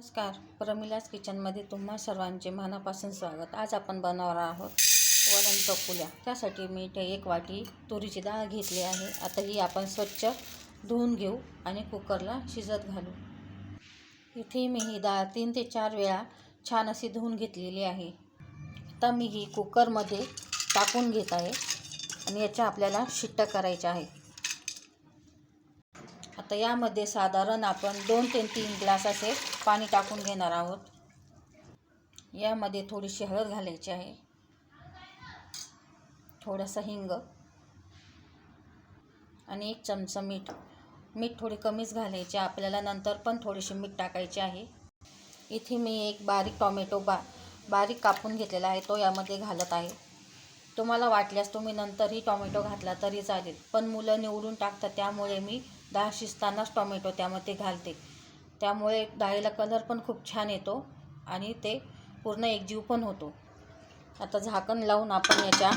नमस्कार. प्रमिलास किचनमध्ये तुम्हा सर्वांचे मनापासून स्वागत. आज आपण बनवणार आहोत वरण चकुल्या. त्यासाठी मी इथे एक वाटी तुरीची डाळ घेतली आहे. आता ही आपण स्वच्छ धुवून घेऊ आणि कुकरला शिजत घालू. इथे मी ही डाळ तीन ते चार वेळा छान अशी धुवून घेतलेली आहे. आता मी ही कुकरमध्ये टाकून घेत आहे आणि याच्या आपल्याला शिट्ट्या करायच्या आहे. आता यामध्ये साधारण आपण दोन ते तीन ग्लास असे पाणी टाकून घेणार आहोत. यामध्ये थोडीशी हळद घालायची आहे. थोडासा हिंग आणि एक चमचा मीठ. मीठ थोडी कमीच घालायचे. आपल्याला नंतर पण थोडीशी मीठ टाकायची आहे. इथे मी एक बारीक टॉमॅटो बा बारीक कापून घेतलेला आहे. तो यामध्ये घालत आहे. तुम्हाला वाटल्यास तुम्ही नंतरही टॉमॅटो घातला तरी चालेल. पण मुलं निवडून टाकतात त्यामुळे मी डाळ शिजतानाच टॉमॅटो त्यामध्ये घालते. त्यामुळे डाळीला कलर पण खूप छान येतो आणि ते पूर्ण एकजीव पण होतो. आता झाकण लावून आपण याच्या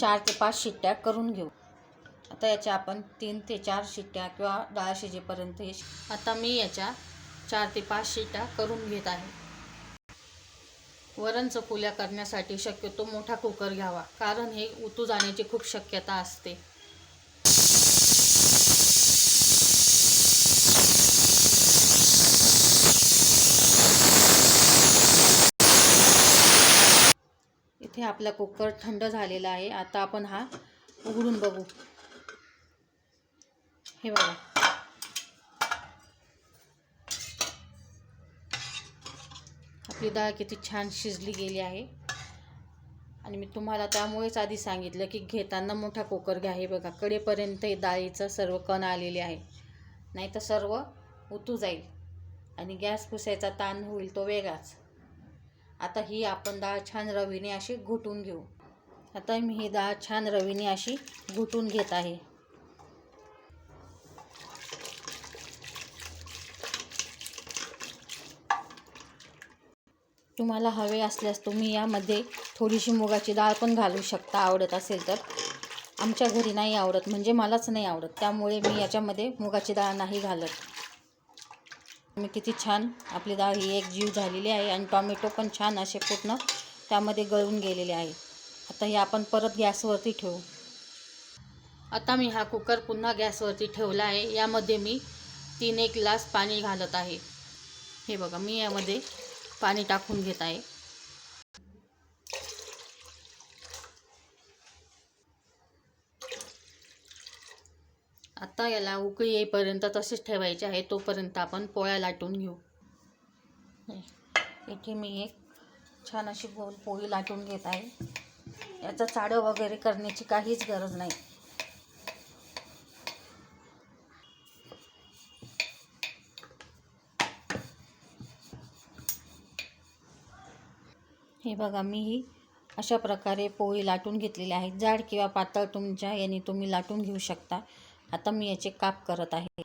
चार ते पाच शिट्ट्या करून घेऊ. आता याच्या आपण तीन ते चार शिट्ट्या किंवा डाळ शिजेपर्यंत हे आता मी याच्या चार ते पाच शिट्ट्या करून घेत आहे. वरण चकुल्या करण्यासाठी शक्यतो मोठा कुकर घ्यावा कारण हे उतू जाण्याची खूप शक्यता असते. इथे आपला कुकर थंड झालेला आहे. आता आपण हा उघडून बघू. हे बघा. आपली डाळ किती छान शिजली गेली आहे. आणि मी तुम्हाला त्यामुळेच आधी सांगितलं की घेताना मोठा कुकर घ्या. हे बघा कडेपर्यंत हे डाळीचं सर्व कण आलेले आहे. नाही तर सर्व उतू जाईल. आणि गॅस पुसायचा ताण होईल तो वेगळाच. आता ही आपण डाळ छान रवीने अशी घुटून घेऊ. आता मी ही डाळ छान रवीने अशी घुटून घेत आहे. तुम्हाला हवे असल्यास तुम्ही यामध्ये थोडीशी मुगाची डाळ पण घालू शकता आवडत असेल तर. आमच्या घरी नाही आवडत म्हणजे मलाच नाही आवडत. त्यामुळे मी याच्यामध्ये मुगाची डाळ नाही घालत. मी किती छान आपली डाळ ही एक जीव झालेली आहे आणि टॉमॅटो पण छान असे पूर्ण त्यामध्ये गळून गेलेले आहे. आता हे आपण परत गॅसवरती ठेवू. आता मी हा कुकर पुन्हा गॅसवरती ठेवला आहे. यामध्ये मी तीन एक ग्लास पाणी घालत आहे. हे बघा मी यामध्ये पाणी टाकून घेत आहे. आता याला उकळी येईपर्यंत तसेच ठेवायचे आहे तोपर्यंत आपण पोळ्या लाटून घेऊ. इथे मी एक छान अशी गोल पोळी लाटून घेत आहे. याचं चाडं वगैरे करण्याची काहीच गरज नाही. हे बघा मी ही अशा प्रकारे पोळी लाटून घेतलेली आहे. जाड किंवा पातळ तुमच्या याने तुम्ही लाटून घेऊ शकता. आता मी याचे काप करत आहे.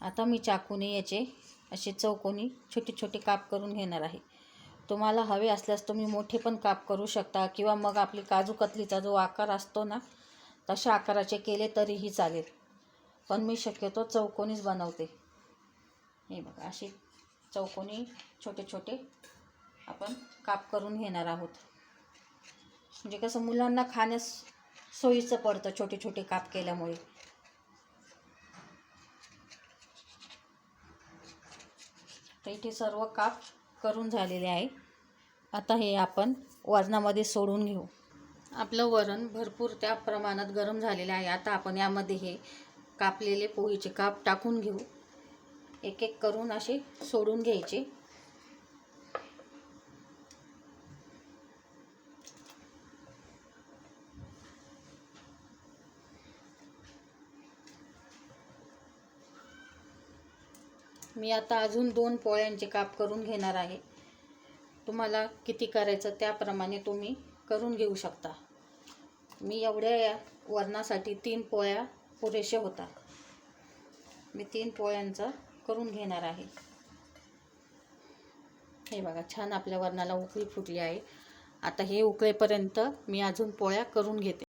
आता मी चाकूने याचे असे चौकोनी छोटे छोटे काप करून घेणार आहे. तुम्हाला हवे असल्यास तुम्ही मोठे पण काप करू शकता किंवा मग आपली काजू कतलीचा जो आकार असतो ना तशा आकाराचे केले तरीही चालेल. पण मी शक्यतो चौकोनीच बनवते. हे बघा असे चौकोनी छोटे छोटे आपण काप करून घेणार आहोत. म्हणजे कसं मुलांना खाण्यास सोयीचं पडतं छोटे छोटे काप केल्यामुळे. तर इथे सर्व काप करून झालेले आहे आता हे आपण वरणामध्ये सोडून घेऊ. आपलं वरण भरपूर त्या प्रमाणात गरम झालेलं आहे. आता आपण यामध्ये हे कापलेले पोळीचे काप टाकून घेऊ. एक एक करून असे सोडून घ्यायचे. मी आता अजून दोन पोळ्यांचे काप करून घेणार आहे. तुम्हाला किती करायचं त्याप्रमाणे तुम्ही करून घेऊ शकता. मी एवढ्या या वरणासाठी तीन पोळ्या पुरेशा होता. मी तीन पोळ्यांचं करून घेणार आहे. हे बघा छान आपल्या वरणाला उकळी फुटली आहे. आता हे उकळेपर्यंत मी अजून पोळ्या करून घेते.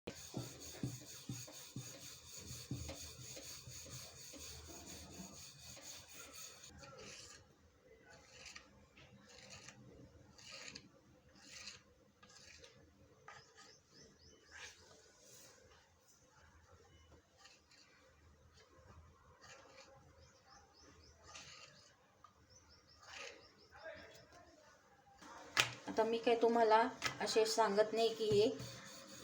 आता मी काय तुम्हाला असे सांगत नाही की हे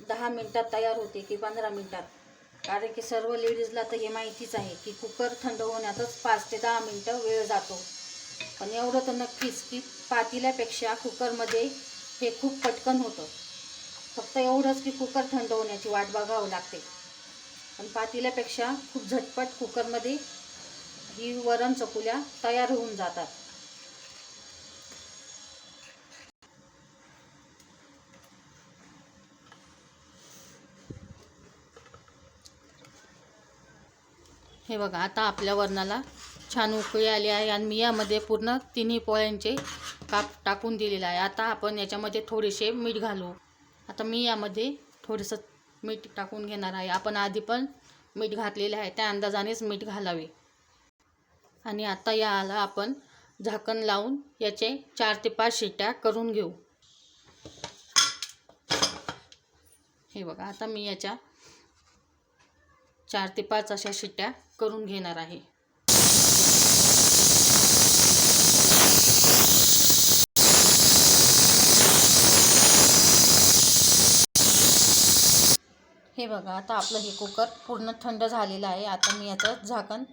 दहा मिनटात तयार होते की पंधरा मिनटात. कारण की सर्व लेडीजला तर हे माहितीच आहे की कुकर थंड होण्यातच पाच ते दहा मिनटं वेळ जातो. पण एवढं तर नक्कीच की पातेल्यापेक्षा कुकरमध्ये हे खूप पटकन होतं. फक्त एवढंच की कुकर थंड होण्याची वाट बघावं लागते. पण पातेल्यापेक्षा खूप झटपट कुकरमध्ये ही वरण चकुल्या तयार होऊन जातात. हे बघा आता आपल्या वरणाला छान उकळी आली आहे आणि मी यामध्ये पूर्ण तिन्ही पोळ्यांचे काप टाकून दिलेलं आहे. आता आपण याच्यामध्ये थोडेसे मीठ घालू. आता मी यामध्ये थोडंसं मीठ टाकून घेणार आहे. आपण आधी पण मीठ घातलेले आहे. त्या अंदाजानेच मीठ घालावे. आणि आता याला आपण झाकण लावून याचे चार ते पाच शिट्ट्या करून घेऊ. हे बघा आता मी याच्या चार ते पाच अशा शिट्ट्या करून घेणार आहे. हे बघा आता आपलं हे कुकर पूर्ण थंड झालेलं आहे. आता मी याचं झाकण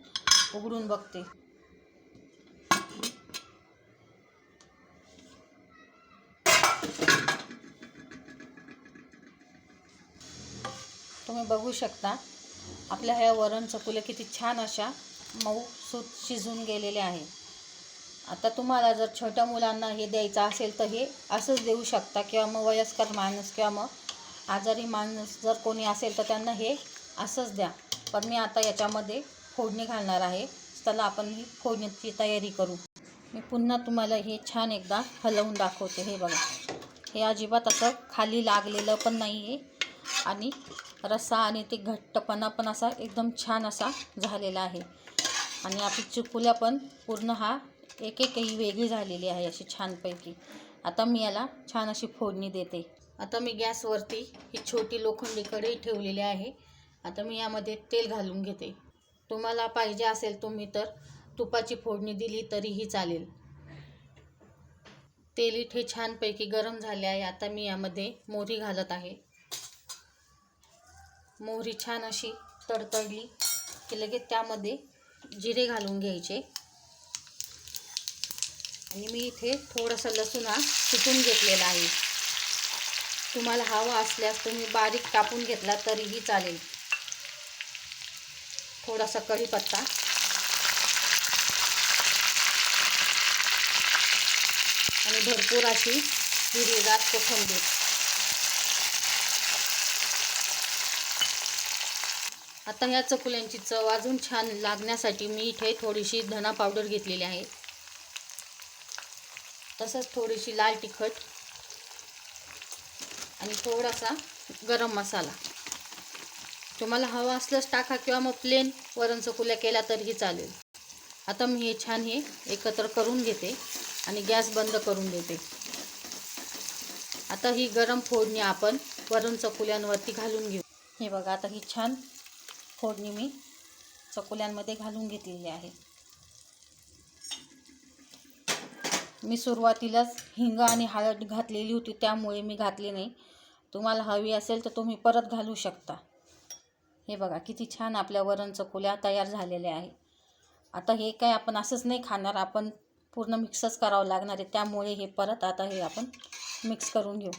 उघडून बघते. तुम्ही बघू शकता आपल्या ह्या वरण चकुल्या किती छान अशा मऊ सूत शिजून गेलेल्या आहे आता तुम्हाला जर छोट्या मुलांना हे द्यायचं असेल तर हे असंच देऊ शकता किंवा मग वयस्कर माणूस किंवा मग आजारी माणूस जर कोणी असेल तर त्यांना हे असंच द्या. पण मी आता याच्यामध्ये फोडणी घालणार आहे. त्याला आपण ही फोडणीची तयारी करू. मी पुन्हा तुम्हाला हे छान एकदा हलवून दाखवते. हे बघा. हे अजिबात असं खाली लागलेलं पण नाही आहे आणि रस्सा आणि ते घट्टपणा पण असा एकदम छान असा झालेला आहे. आणि आपली चिकुल्या पण पूर्ण हा एक एकही वेगळी झालेली आहे अशी छानपैकी. आता मी याला छान अशी फोडणी देते. आता मी गॅसवरती ही छोटी लोखंडी कढई ठेवलेली आहे. आता मी यामध्ये तेल घालून घेते. तुम्हाला पाहिजे असेल तुम्ही तर तुपाची फोडणी दिली तरीही चालेल. तेल इथे छानपैकी गरम झाले आहे. आता मी यामध्ये मोहरी घालत आहे. मोहरी छान अशी तडतडली की लगेच त्यामध्ये जिरे घालून घ्यायचे. आणि मी इथे थोडंसं लसूण हा सुकून घेतलेला आहे. तुम्हाला हवा असल्यास तुम्ही बारीक कापून घेतला तरीही चालेल. थोडासा कढीपत्ता. आणि भरपूर अशी हिरवीगार कोथिंबीर. आता ह्या चकुल्यांची चव अजून छान लागण्यासाठी मी इथे थोडीशी धना पावडर घेतलेली आहे. तसंच थोडीशी लाल तिखट आणि थोडासा गरम मसाला. तुम्हाला हवा असल्यास टाका किंवा मग प्लेन वरण चकुल्या केल्या तरीही चालेल. आता मी हे छान हे एकत्र करून घेते आणि गॅस बंद करून देते. आता ही गरम फोडणी आपण वरण चकुल्यांवरती घालून घेऊ. हे बघा आता ही छान फोडणी मी चकुल्यांमध्ये घालून घेतलेली आहे. मी सुरुवातीलाच हिंग आणि हळद घातलेली होती त्यामुळे मी घातली नाही. तुम्हाला हवी असेल तर तुम्ही परत घालू शकता. हे बघा किती छान आपल्या वरण चकुल्या तयार झालेल्या आहे आता हे काय आपण असंच नाही खाणार आपण पूर्ण मिक्सच करावं लागणार आहे त्यामुळे हे परत आता हे आपण मिक्स करून घेऊ.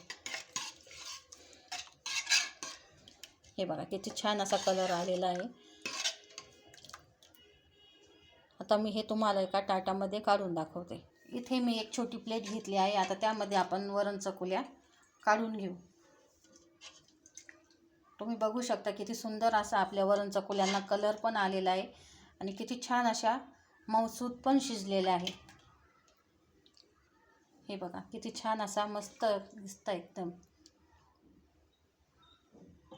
हे बघा किती छान असा कलर आलेला आहे. आता मी हे तुम्हाला एका टाटामध्ये काढून दाखवते. इथे मी एक छोटी प्लेट घेतली आहे. आता त्यामध्ये आपण वरण चकुल्या काढून घेऊ. तुम्ही बघू शकता किती सुंदर असा आपल्या वरण चकुल्यांना कलर पण आलेला आहे आणि किती छान अशा मौसूद पण शिजलेल्या आहे हे बघा किती छान असा मस्त दिसतं एकदम.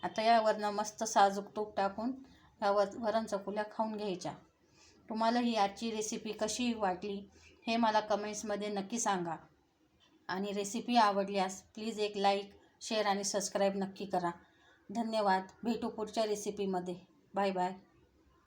आता यावरनं मस्त साजूक तूप टाकून ह्या वर वरण चकुल्या खाऊन घ्यायच्या. तुम्हाला ही आजची रेसिपी कशी वाटली हे मला कमेंट्समध्ये नक्की सांगा. आणि रेसिपी आवडल्यास प्लीज एक लाईक शेअर आणि सबस्क्राईब नक्की करा. धन्यवाद. भेटू पुढच्या रेसिपीमध्ये बाय बाय